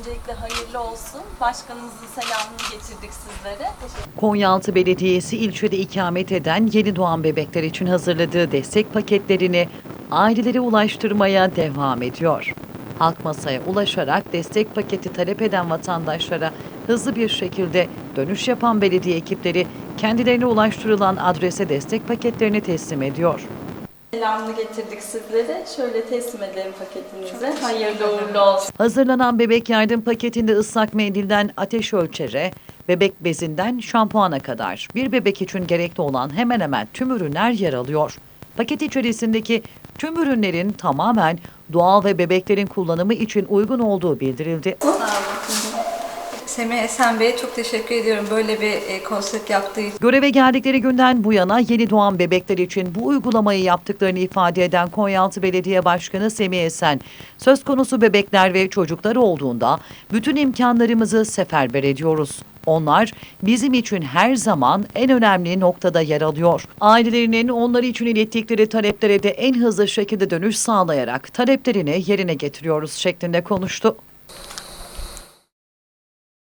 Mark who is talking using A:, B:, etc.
A: Öncelikle hayırlı olsun. Başkanımızın selamını getirdik sizlere.
B: Konyaaltı Belediyesi ilçede ikamet eden yeni doğan bebekler için hazırladığı destek paketlerini ailelere ulaştırmaya devam ediyor. Halk masaya ulaşarak destek paketi talep eden vatandaşlara hızlı bir şekilde dönüş yapan belediye ekipleri kendilerine ulaştırılan adrese destek paketlerini teslim ediyor.
A: Selamını getirdik sizlere. Şöyle teslim edelim paketinizi. Hayırlı uğurlu olsun.
B: Hazırlanan bebek yardım paketinde ıslak mendilden ateş ölçere, bebek bezinden şampuana kadar bir bebek için gerekli olan hemen hemen tüm ürünler yer alıyor. Paket içerisindeki tüm ürünlerin tamamen doğal ve bebeklerin kullanımı için uygun olduğu bildirildi.
C: Semih Esen Bey'e çok teşekkür ediyorum böyle bir e, konsept yaptığı için.
B: Göreve geldikleri günden bu yana yeni doğan bebekler için bu uygulamayı yaptıklarını ifade eden Konyaaltı Belediye Başkanı Semih Esen, söz konusu bebekler ve çocuklar olduğunda bütün imkanlarımızı seferber ediyoruz. Onlar bizim için her zaman en önemli noktada yer alıyor. Ailelerinin onları için ilettikleri taleplere de en hızlı şekilde dönüş sağlayarak taleplerini yerine getiriyoruz şeklinde konuştu.